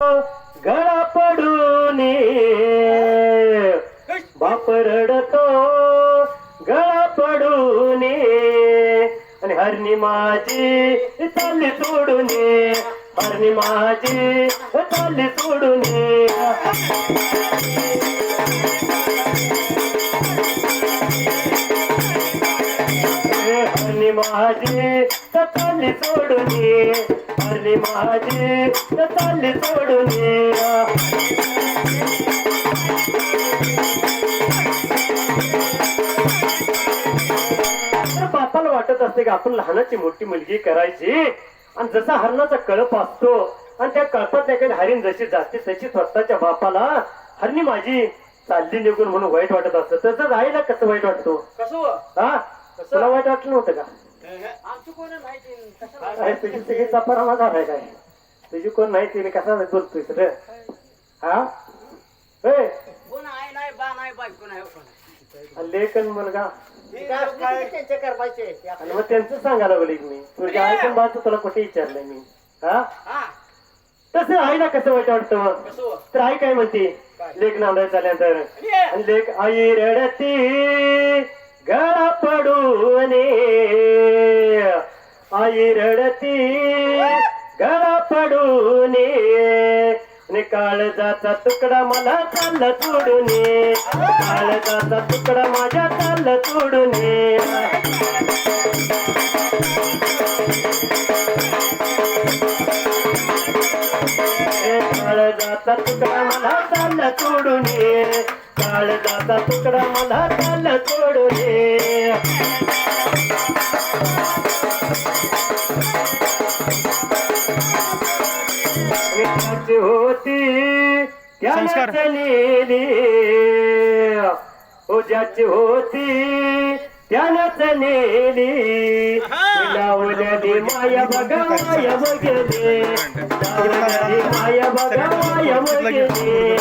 गळा पडून बाप रडतो गळा पडून आणि हरणी माझी चालली सोडून हरणी माझी चालली सोडून सोडून हरणी माझी चालली सोडून बापाला वाटत असते की आपण लहानाची मोठी मुलगी करायची. आणि जसा हरणाचा कळप असतो आणि त्या कळपात एखादी हरिण जशी जाते तशी स्वतःच्या बापाला हरणी माझी चालली निघून म्हणून वाईट वाटत असतं. तसंच आईला कसं वाईट वाटतो? कसं? हो? हा तुला वाईट वाटलं नव्हतं का? आमचं कोण माहिती? काय तुझी काय? कोण नाही तिने कसा बोलतोय रे हा? ए, कोण आहे नाही बा नाही बायको नाही हो कोण आहे. लेखन मुलगा. विकास काय त्यांचे करवायचे ते आणि. मग त्यांचं सांगायला लागली मी. तुझ्या आईचं बाजू तुला कुठे विचारलंय मी? हा? हा. तसं आईला कसं वाईट वाटतं मग? कसं हो? तर आई काय म्हणते? लेख नांदाय चाल्यानंतर आणि ये. आणि लेख आई रडती. गळा पडून आई रडती गळा पडून आणि काळजाचा तुकडा मला चालला सोडून काळजाचा तुकडा माझ्या चालला सोडून काळजाचा तुकडा मला चालला सोडून काळजाचा तुकडा मला चालला सोडून विठाची होती संस्कार. त्याला नेली ओ ज्याची होती त्यानंच नेली लावल्याने माया बघा माया बघेले. लावल्याने माया बघा माया बघेले.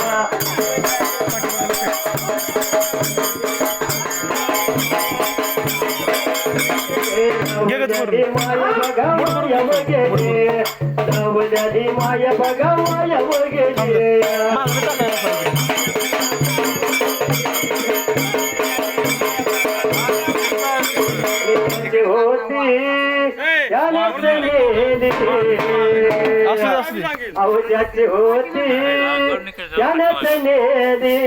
नेली असू दे, असू दे. अवजाची होती त्यानंच नेली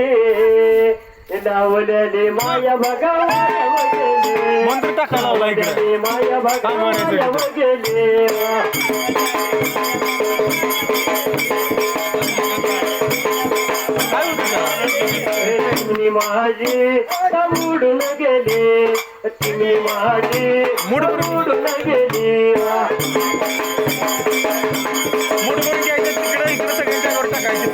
लावलेली माया बघा मंत्र टाकायला लावला इकडे. काय म्हणायचं. काय माझी समोडून गेली तुम्ही माझी मूड बरोबर. समोडून गेली मूड करून घ्यायचं तिकडे इकडे सगळ्यांच्या वर टाकायचे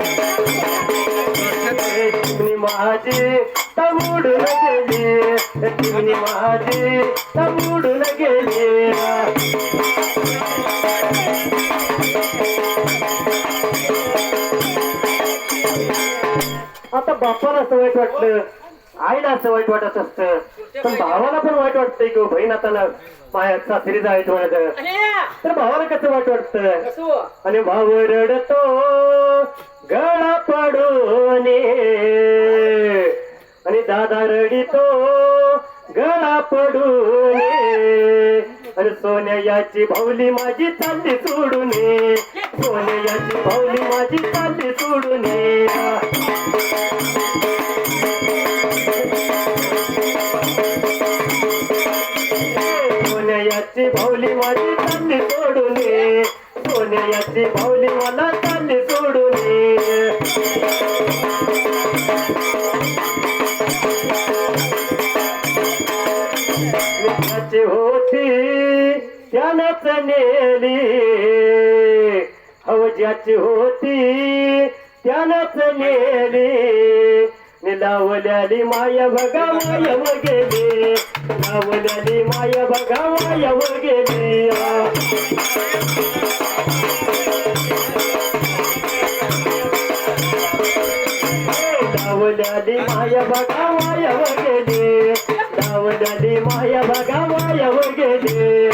तुम्ही माझी तमुडून गेली तुम्ही माझी तमुडून गेली आता बापाला असं वाईट वाटलं आईला असं वाईट वाटत असतं पण भावाला पण वाईट वाटतंय की बहीण आता ना माया सासरी जायचं ये. तर भावाला कसं वाईट वाटतं? आणि भाव रडतो गळा पडून धरडितो गळा पडून. अरे सोन्या याची भाऊली माझी चालली सोडून. सोन्याची भाऊली माझी चालली सोडून. सोन्याची भाऊली माझी चालली सोडून. सोन्याची भाऊली मला त्यानंच नेली. हवज्याची होती त्यानंच नेली. निलावल्याली माया बघा माया गेली लावल्याली माया बघा माया गेली लावल्याली माया बघा माया गेली लावल्याली माया बघा माया गेली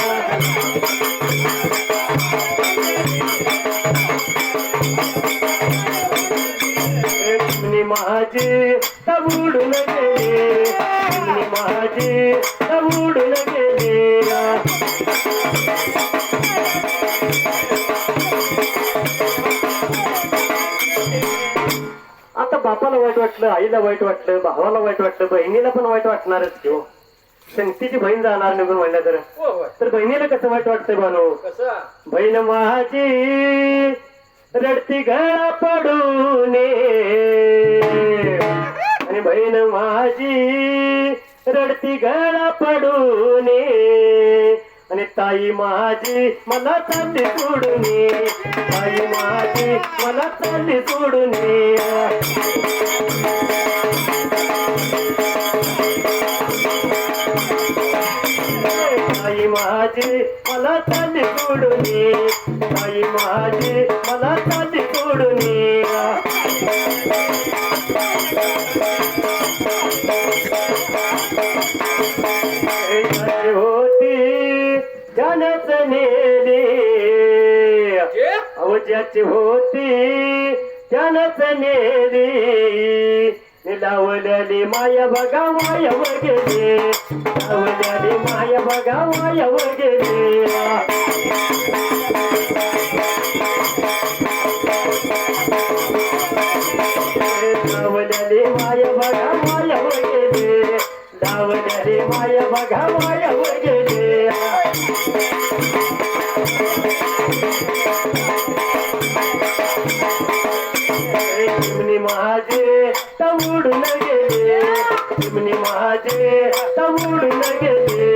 माझी तबुडून गेले. आता बापाला वाईट वाटलं आईला वाईट वाटलं भावाला वाईट वाटलं बहिणीला पण वाईट वाटणारच घेऊ शंकतीची बहीण जाणार निघून म्हणलं तर. हो होय तर बहिणीला कसं वाईट वाटतंय बानो बहीण माझी रडती गळा पडून आणि बहीण माझी पडती गळा पडून. आणि ताई माझी मला चालली सोडून. ताई माझी मला चालली सोडून. ताई माझी मला चालली सोडून. ताई माझी अहो होती. त्यानच नेली. लावल्याली माया बघा मायावर गेली. लावल्याली माया बघा मायावर गेली. लावल्याली माया बघा मायावर गेली. लावल्याली माया बघा मायावर गेली. లగదే తమ్ముడు లగదే